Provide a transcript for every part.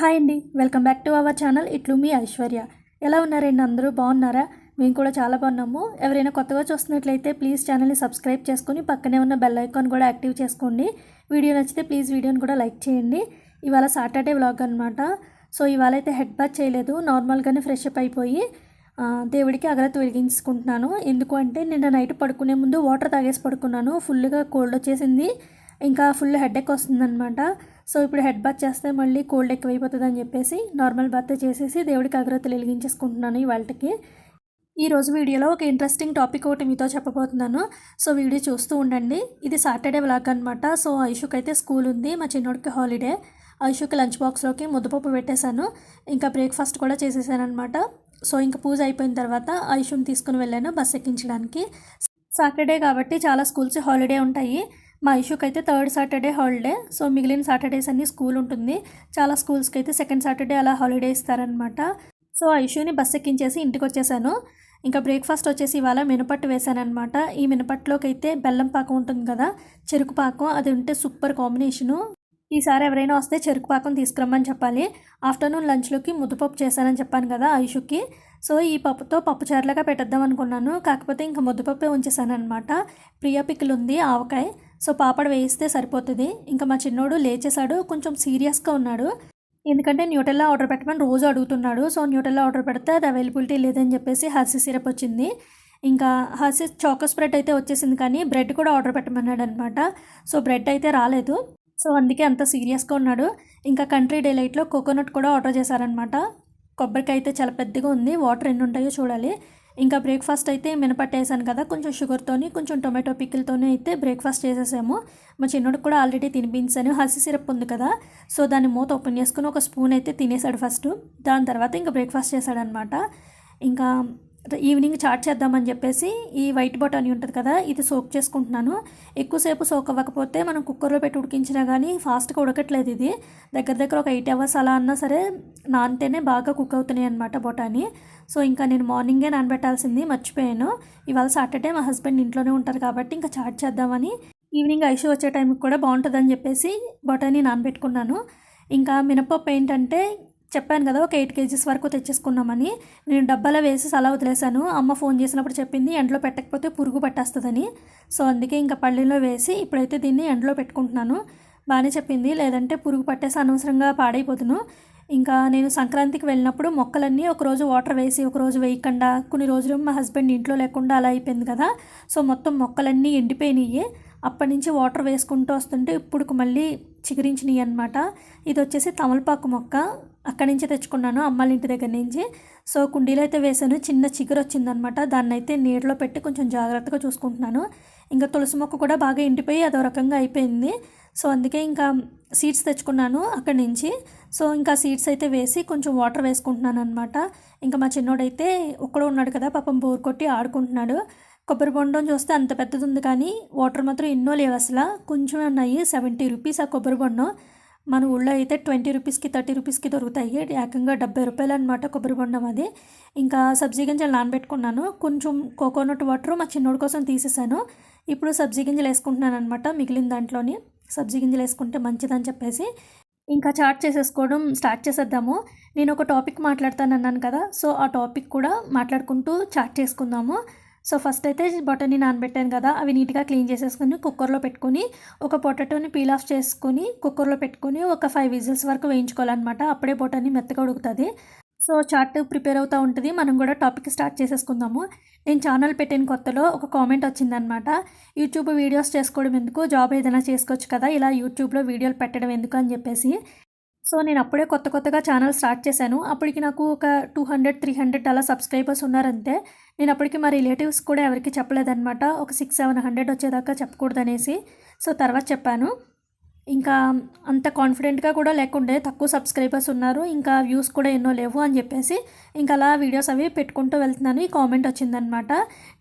Hi అండి. Welcome back to our channel. ఇట్లు మీ ఐశ్వర్య. ఎలా ఉన్నారండి? అందరూ బాగున్నారా? మేము కూడా చాలా బాగున్నాము. ఎవరైనా కొత్తగా చూస్తున్నట్లయితే ప్లీజ్ ఛానల్ని సబ్స్క్రైబ్ చేసుకొని పక్కనే ఉన్న బెల్ ఐకాన్ కూడా యాక్టివ్ చేసుకోండి. వీడియో నచ్చితే ప్లీజ్ వీడియోని కూడా లైక్ చేయండి. ఇవాళ సాటర్డే వ్లాగ్ అనమాట సో ఇవాళ అయితే హెడ్ బాత్ చేయలేదు. నార్మల్గానే ఫ్రెష్ అప్ అయిపోయి దేవుడికి అగరత్ వెలిగించుకుంటున్నాను. ఎందుకు అంటే నిన్న నైట్ పడుకునే ముందు వాటర్ తాగేసి పడుకున్నాను. ఫుల్గా కోల్డ్ వచ్చేసింది. ఇంకా ఫుల్ హెడ్ ఎక్ వస్తుందన్నమాట. సో ఇప్పుడు హెడ్ బాత్ చేస్తే మళ్ళీ కోల్డ్ ఎక్కువైపోతుంది అని చెప్పేసి నార్మల్ బాత్ చేసేసి దేవుడికి అగ్రతలు వెలిగించేసుకుంటున్నాను ఇవాళకి ఈ రోజు వీడియోలో ఒక ఇంట్రెస్టింగ్ టాపిక్ ఒకటి మీతో చెప్పబోతున్నాను. సో వీడియో చూస్తూ ఉండండి. ఇది సాటర్డే వ్లాగ్ అనమాట సో ఐషుక్ అయితే స్కూల్ ఉంది. మా చిన్నోడికి హాలిడే ఐషుకి లంచ్ బాక్స్లోకి ముద్దపప్పు పెట్టేశాను. ఇంకా బ్రేక్ఫాస్ట్ కూడా చేసేసాను అనమాట సో ఇంకా పూజ అయిపోయిన తర్వాత ఐషుని తీసుకుని వెళ్ళాను బస్ ఎక్కించడానికి. సాటర్డే కాబట్టి చాలా స్కూల్స్ హాలిడే ఉంటాయి. మా ఇష్యూకి అయితే థర్డ్ సాటర్డే హాలిడే. సో మిగిలిన సాటర్డేస్ అన్ని స్కూల్ ఉంటుంది. చాలా స్కూల్స్కి అయితే సెకండ్ సాటర్డే అలా హాలిడే ఇస్తారనమాట సో ఆ ఇష్యూని బస్ ఎక్కించేసి ఇంటికి వచ్చేసాను ఇంకా బ్రేక్ఫాస్ట్ వచ్చేసి ఇవాళ మినపట్టు వేసానమాట ఈ మినపట్టులోకి అయితే బెల్లం పాకం ఉంటుంది కదా చెరుకు పాకం అది ఉంటే సూపర్ కాంబినేషను. ఈసారి ఎవరైనా వస్తే చెరుకు పాకం తీసుకురమ్మని చెప్పాలి. ఆఫ్టర్నూన్ లంచ్లోకి ముద్దపప్పు చేశానని చెప్పాను కదా ఐషుకి సో ఈ పప్పుతో పప్పు చారులాగా పెట్టేద్దాం అనుకున్నాను. కాకపోతే ఇంకా ముద్దపప్పే ఉంచేసాను అనమాట ప్రియా పిక్కులు ఉంది ఆవకాయ. సో పాపడ వేయిస్తే సరిపోతుంది. ఇంకా మా చిన్నోడు లేచేశాడు. కొంచెం సీరియస్గా ఉన్నాడు. ఎందుకంటే న్యూటెల్లా ఆర్డర్ పెట్టమని రోజు అడుగుతున్నాడు. సో న్యూటెల్లా ఆర్డర్ పెడితే అది అవైలబిలిటీ లేదని చెప్పేసి హర్సీ సిరప్ వచ్చింది. ఇంకా హర్సీ చాకో స్ప్రెడ్ అయితే వచ్చేసింది కానీ బ్రెడ్ కూడా ఆర్డర్ పెట్టమన్నాడు అనమాట సో బ్రెడ్ అయితే రాలేదు. సో అందుకే అంత సీరియస్గా ఉన్నాడు. ఇంకా కంట్రీ డేలైట్లో కోకోనట్ కూడా ఆర్డర్ చేశారనమాట. కొబ్బరికాయ అయితే చాలా పెద్దగా ఉంది. వాటర్ ఎన్ని ఉంటాయో చూడాలి. ఇంకా బ్రేక్ఫాస్ట్ అయితే మినపట్టేసాను కదా కొంచెం షుగర్తోని కొంచెం టొమాటో పిక్కిల్తోనే అయితే బ్రేక్ఫాస్ట్ చేసేసాము. మా చిన్నోడికి కూడా ఆల్రెడీ తినిపించాను. హసి సిరప్ ఉంది కదా సో దాన్ని మూత ఓపెన్ చేసుకుని ఒక స్పూన్ అయితే తినేసాడు ఫస్ట్ దాని తర్వాత ఇంకా బ్రేక్ఫాస్ట్ చేశాడనమాట ఇంకా ఈవినింగ్ చాట్ చేద్దామని చెప్పేసి ఈ వైట్ బటానీ ఉంటుంది కదా ఇది సోక్ చేసుకుంటున్నాను. ఎక్కువసేపు సోక్ అవ్వకపోతే మనం కుక్కర్లో పెట్టి ఉడికించినా కానీ ఫాస్ట్గా ఉడకట్లేదు ఇది. దగ్గర దగ్గర ఒక ఎయిట్ అవర్స్ అలా అన్నా సరే నానితేనే బాగా కుక్ అవుతున్నాయి అనమాట బొటాని. సో ఇంకా నేను మార్నింగే నానబెట్టాల్సింది మర్చిపోయాను. ఇవాళ సాటర్డే మా హస్బెండ్ ఇంట్లోనే ఉంటారు కాబట్టి ఇంకా చాట్ చేద్దామని ఈవినింగ్ ఐషు వచ్చే టైంకి కూడా బాగుంటుందని చెప్పేసి బొటాని నానబెట్టుకున్నాను. ఇంకా మినపప్పు ఏంటంటే చెప్పాను కదా ఒక ఎయిట్ కేజీస్ వరకు తెచ్చేసుకున్నామని. నేను డబ్బాలో వేసి అలా వదిలేశాను. అమ్మ ఫోన్ చేసినప్పుడు చెప్పింది ఎండలో పెట్టకపోతే పురుగు పట్టేస్తుందని. సో అందుకే ఇంకా పళ్ళీలో వేసి ఇప్పుడైతే దీన్ని ఎండలో పెట్టుకుంటున్నాను. బాగానే చెప్పింది లేదంటే పురుగు పట్టేసి అనవసరంగా పాడైపోతును ఇంకా నేను సంక్రాంతికి వెళ్ళినప్పుడు మొక్కలన్నీ ఒకరోజు వాటర్ వేసి ఒకరోజు వేయకుండా కొన్ని రోజులు మా హస్బెండ్ ఇంట్లో లేకుండా అలా అయిపోయింది కదా. సో మొత్తం మొక్కలన్నీ ఎండిపోయినాయి. అప్పటి నుంచి వాటర్ వేసుకుంటూ వస్తుంటే ఇప్పుడు మళ్ళీ చిగురించినాయి అనమాట ఇది వచ్చేసి తమలపాకు మొక్క. అక్కడి నుంచి తెచ్చుకున్నాను అమ్మాళ్ళ ఇంటి దగ్గర నుంచి. సో కుండీలో అయితే వేసాను చిన్న చిగురు వచ్చిందనమాట దాన్ని అయితే నీటిలో పెట్టి కొంచెం జాగ్రత్తగా చూసుకుంటున్నాను. ఇంకా తులసి మొక్క కూడా బాగా ఎండిపోయి అదో రకంగా అయిపోయింది. సో అందుకే ఇంకా సీడ్స్ తెచ్చుకున్నాను అక్కడి నుంచి. సో ఇంకా సీడ్స్ అయితే వేసి కొంచెం వాటర్ వేసుకుంటున్నాను అనమాట ఇంకా మా చిన్నోడైతే ఒక్కడో ఉన్నాడు కదా పాపం బోర్ కొట్టి ఆడుకుంటున్నాడు. కొబ్బరి బొండం చూస్తే అంత పెద్దది ఉంది కానీ వాటర్ మాత్రం ఎన్నో లేవు అసలు. కొంచెం ఉన్నాయి సెవెంటీ రూపీస్ ఆ కొబ్బరి బొండం. మన ఊళ్ళో అయితే ట్వంటీ రూపీస్కి థర్టీ రూపీస్కి దొరుకుతాయి. ఏకంగా డెబ్బై రూపాయలు అనమాట కొబ్బరి బొండం అది. ఇంకా సబ్జీ గింజలు నానబెట్టుకున్నాను. కొంచెం కోకోనట్ వాటర్ మా చిన్నోడి కోసం తీసేసాను. ఇప్పుడు సబ్జీ గింజలు వేసుకుంటున్నాను అనమాట మిగిలిన దాంట్లోని. సబ్జీ గింజలు వేసుకుంటే మంచిదని చెప్పేసి ఇంకా చాట్ చేసేసుకోవడం స్టార్ట్ చేసేద్దాము. నేను ఒక టాపిక్ మాట్లాడతాను అన్నాను కదా సో ఆ టాపిక్ కూడా మాట్లాడుకుంటూ చాట్ చేసుకుందాము. సో ఫస్ట్ అయితే బొటని నానబెట్టాను కదా అవి నీట్గా క్లీన్ చేసేసుకుని కుక్కర్లో పెట్టుకొని ఒక పొటాటోని పీల్ ఆఫ్ చేసుకొని కుక్కర్లో పెట్టుకొని ఒక ఫైవ్ విజిల్స్ వరకు వేయించుకోవాలన్నమాట. అప్పుడే బొటని మెత్తగా ఉడుకుతుంది. సో చాట్ ప్రిపేర్ అవుతూ ఉంటుంది. మనం కూడా టాపిక్ స్టార్ట్ చేసేసుకుందాము. నేను ఛానల్ పెట్టిన కొత్తలో ఒక కామెంట్ వచ్చిందనమాట యూట్యూబ్ వీడియోస్ చేసుకోవడం ఎందుకు? జాబ్ ఏదైనా చేసుకోవచ్చు కదా ఇలా యూట్యూబ్లో వీడియోలు పెట్టడం ఎందుకు అని చెప్పేసి. సో నేను అప్పుడే కొత్త కొత్తగా ఛానల్ స్టార్ట్ చేశాను. అప్పటికి నాకు ఒక టూ హండ్రెడ్ త్రీ హండ్రెడ్ అలా సబ్స్క్రైబర్స్ ఉన్నారంతే. నేను అప్పటికి మా రిలేటివ్స్ కూడా ఎవరికి చెప్పలేదన్నమాట. ఒక సిక్స్ సెవెన్ హండ్రెడ్ వచ్చేదాకా చెప్పకూడదనేసి. సో తర్వాత చెప్పాను. ఇంకా అంత కాన్ఫిడెంట్గా కూడా లేకుండే తక్కువ సబ్స్క్రైబర్స్ ఉన్నారు. ఇంకా వ్యూస్ కూడా ఎన్నో లేవు అని చెప్పేసి ఇంకా అలా వీడియోస్ అవి పెట్టుకుంటూ వెళ్తున్నాను. ఈ కామెంట్ వచ్చిందనమాట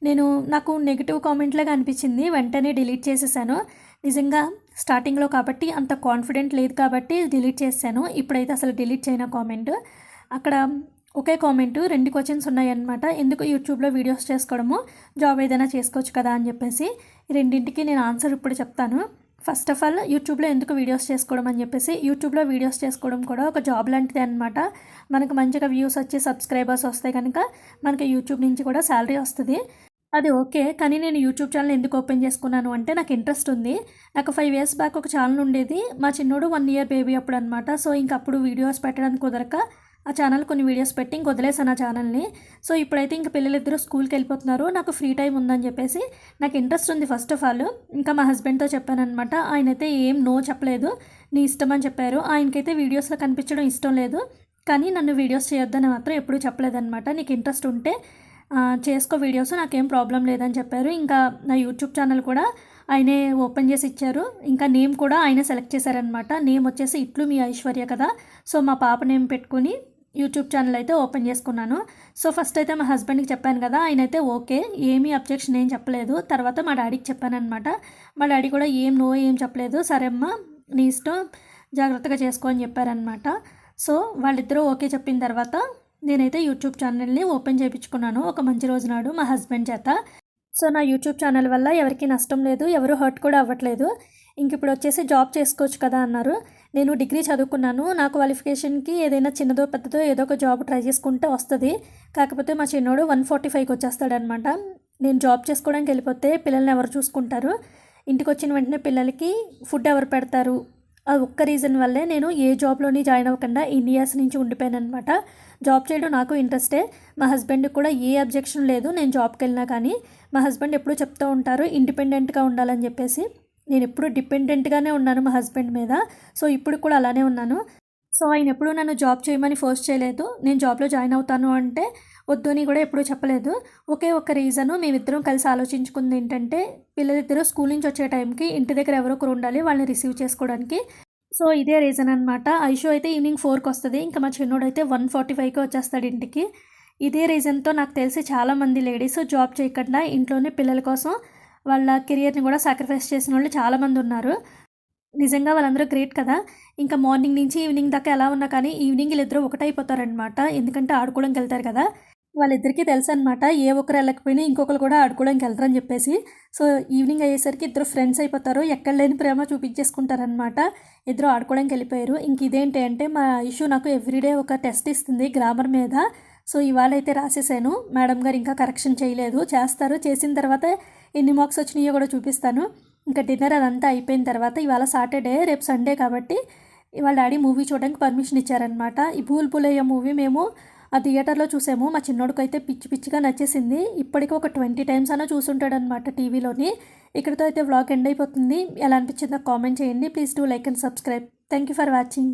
నేను నాకు నెగిటివ్ కామెంట్లాగా అనిపించింది. వెంటనే డిలీట్ చేసేసాను. నిజంగా స్టార్టింగ్లో కాబట్టి అంత కాన్ఫిడెంట్ లేదు కాబట్టి డిలీట్ చేశాను. ఇప్పుడైతే అసలు డిలీట్ చేయన కామెంట్. అక్కడ ఒకే కామెంట్ రెండు క్వశ్చన్స్ ఉన్నాయన్నమాట. ఎందుకు యూట్యూబ్లో వీడియోస్ చేసుకోవడము? జాబ్ ఏదైనా చేసుకోవచ్చు కదా అని చెప్పేసి రెండింటికి నేను ఆన్సర్ ఇప్పుడు చెప్తాను. ఫస్ట్ ఆఫ్ ఆల్ యూట్యూబ్లో ఎందుకు వీడియోస్ చేసుకోవడం అని చెప్పేసి యూట్యూబ్లో వీడియోస్ చేసుకోవడం కూడా ఒక జాబ్ లాంటిది అనమాట మనకు మంచిగా వ్యూస్ వచ్చి సబ్స్క్రైబర్స్ వస్తే కనుక మనకి యూట్యూబ్ నుంచి కూడా శాలరీ వస్తుంది. అది ఓకే కానీ నేను యూట్యూబ్ ఛానల్ ఎందుకు ఓపెన్ చేసుకున్నాను అంటే నాకు ఇంట్రెస్ట్ ఉంది. నాకు ఫైవ్ ఇయర్స్ బ్యాక్ ఒక ఛానల్ ఉండేది. మా చిన్నోడు వన్ ఇయర్ బేబీ అప్పుడు అనమాట సో ఇంక అప్పుడు వీడియోస్ పెట్టడానికి కుదరక ఆ ఛానల్ కొన్ని వీడియోస్ పెట్టి ఇంక వదిలేసాను ఆ ఛానల్ని సో ఇప్పుడైతే ఇంక పిల్లలిద్దరూ స్కూల్కి వెళ్ళిపోతున్నారు. నాకు ఫ్రీ టైం ఉందని చెప్పేసి నాకు ఇంట్రెస్ట్ ఉంది ఫస్ట్ ఆఫ్ ఆల్ ఇంకా మా హస్బెండ్తో చెప్పానమాట ఆయన అయితే ఏం నో చెప్పలేదు. నీ ఇష్టం అని చెప్పారు. ఆయనకైతే వీడియోస్లో కనిపించడం ఇష్టం లేదు. కానీ నన్ను వీడియోస్ చేయొద్దని మాత్రం ఎప్పుడూ చెప్పలేదన్నమాట. నీకు ఇంట్రెస్ట్ ఉంటే చేసుకో వీడియోస్ నాకేం ప్రాబ్లం లేదని చెప్పారు. ఇంకా నా యూట్యూబ్ ఛానల్ కూడా ఆయనే ఓపెన్ చేసి ఇచ్చారు. ఇంకా నేమ్ కూడా ఆయన సెలెక్ట్ చేశారనమాట నేమ్ వచ్చేసి ఇట్లు మీ ఐశ్వర్య కదా. సో మా పాప నేమ్ పెట్టుకుని యూట్యూబ్ ఛానల్ అయితే ఓపెన్ చేసుకున్నాను. సో ఫస్ట్ అయితే మా హస్బెండ్కి చెప్పాను కదా ఆయన అయితే ఓకే ఏమీ అబ్జెక్షన్ ఏం చెప్పలేదు. తర్వాత మా డాడీకి చెప్పానమాట మా డాడీ కూడా ఏం నో ఏం చెప్పలేదు. సరే అమ్మా నీ ఇష్టం జాగ్రత్తగా చేసుకో అని చెప్పారనమాట సో వాళ్ళిద్దరూ ఓకే చెప్పిన తర్వాత నేనైతే యూట్యూబ్ ఛానల్ని ఓపెన్ చేయించుకున్నాను ఒక మంచి రోజు నాడు మా హస్బెండ్ చేత. సో నా యూట్యూబ్ ఛానల్ వల్ల ఎవరికి నష్టం లేదు ఎవరు హర్ట్ కూడా అవ్వట్లేదు. ఇంక ఇప్పుడు వచ్చేసి జాబ్ చేసుకోవచ్చు కదా అన్నారు. నేను డిగ్రీ చదువుకున్నాను. నా క్వాలిఫికేషన్కి ఏదైనా చిన్నదో పెద్దదో ఏదో ఒక జాబ్ ట్రై చేసుకుంటే వస్తుంది. కాకపోతే మా చిన్నోడు వన్ ఫార్టీ ఫైవ్కి వచ్చేస్తాడనమాట నేను జాబ్ చేసుకోవడానికి వెళ్ళిపోతే పిల్లల్ని ఎవరు చూసుకుంటారు? ఇంటికి వచ్చిన వెంటనే పిల్లలకి ఫుడ్ ఎవరు పెడతారు? ఆ ఒక్క రీజన్ వల్లే నేను ఏ జాబ్లోని జాయిన్ అవ్వకుండా ఇన్ని ఇయర్స్ నుంచి ఉండిపోయాను అనమాట జాబ్ చేయడం నాకు ఇంట్రెస్టే మా హస్బెండ్కి కూడా ఏ అబ్జెక్షన్ లేదు. నేను జాబ్కి వెళ్ళినా కానీ మా హస్బెండ్ ఎప్పుడూ చెప్తూ ఉంటారు ఇండిపెండెంట్గా ఉండాలని చెప్పేసి. నేను ఎప్పుడు డిపెండెంట్గానే ఉన్నాను మా హస్బెండ్ మీద. సో ఇప్పుడు కూడా అలానే ఉన్నాను. సో ఆయన ఎప్పుడూ నన్ను జాబ్ చేయమని ఫోర్స్ చేయలేదు. నేను జాబ్లో జాయిన్ అవుతాను అంటే వద్దు అని కూడా ఎప్పుడూ చెప్పలేదు. ఒకే ఒక్క రీజను మేమిద్దరం కలిసి ఆలోచించుకుంది ఏంటంటే పిల్లలిద్దరూ స్కూల్ నుంచి వచ్చే టైంకి ఇంటి దగ్గర ఎవరో ఒకరు ఉండాలి వాళ్ళని రిసీవ్ చేసుకోవడానికి. సో ఇదే రీజన్ అనమాట ఐషో అయితే ఈవినింగ్ ఫోర్కి వస్తుంది. ఇంకా మా చిన్నోడు అయితే వన్ ఫార్టీ ఫైవ్కి వచ్చేస్తాడు ఇంటికి. ఇదే రీజన్తో నాకు తెలిసి చాలామంది లేడీస్ జాబ్ చేయకుండా ఇంట్లోనే పిల్లల కోసం వాళ్ళ కెరియర్ని కూడా సాక్రిఫైస్ చేసిన వాళ్ళు చాలామంది ఉన్నారు. నిజంగా వాళ్ళందరూ గ్రేట్ కదా. ఇంకా మార్నింగ్ నుంచి ఈవినింగ్ దాకా ఎలా ఉన్నా కానీ ఈవినింగ్ వీళ్ళిద్దరూ ఒకటైపోతారనమాట ఎందుకంటే ఆడుకోవడానికి వెళ్తారు కదా. వాళ్ళిద్దరికీ తెలుసు అనమాట ఏ ఒక్కరు వెళ్ళకపోయినా ఇంకొకరు కూడా ఆడుకోవడానికి వెళ్తారని చెప్పేసి. సో ఈవినింగ్ అయ్యేసరికి ఇద్దరు ఫ్రెండ్స్ అయిపోతారు. ఎక్కడ లేని ప్రేమ చూపించేసుకుంటారనమాట ఇద్దరు ఆడుకోవడానికి వెళ్ళిపోయారు. ఇంక ఇదేంటి అంటే మా ఇష్యూ నాకు ఎవ్రీడే ఒక టెస్ట్ ఇస్తుంది గ్రామర్ మీద. సో ఇవాళ అయితే రాసేసాను. మేడం గారు ఇంకా కరెక్షన్ చేయలేదు. చేస్తారు. చేసిన తర్వాత ఎన్ని మార్క్స్ వచ్చినాయో కూడా చూపిస్తాను. ఇంకా డిన్నర్ అదంతా అయిపోయిన తర్వాత ఇవాళ సాటర్డే రేపు సండే కాబట్టి ఇవాళ డాడీ మూవీ చూడడానికి పర్మిషన్ ఇచ్చారనమాట ఈ భూల్ భూలయ్య మూవీ మేము ఆ థియేటర్లో చూసాము. మా చిన్నోడికి అయితే పిచ్చి పిచ్చిగా నచ్చేసింది. ఇప్పటికీ ఒక ట్వంటీ టైమ్స్ అయినా చూసుంటాడనమాట టీవీలోని. ఇక్కడితో అయితే వ్లాగ్ ఎండ్ అయిపోతుంది. ఎలా అనిపించిందో కామెంట్ చేయండి. Please do like and subscribe. Thank you for watching.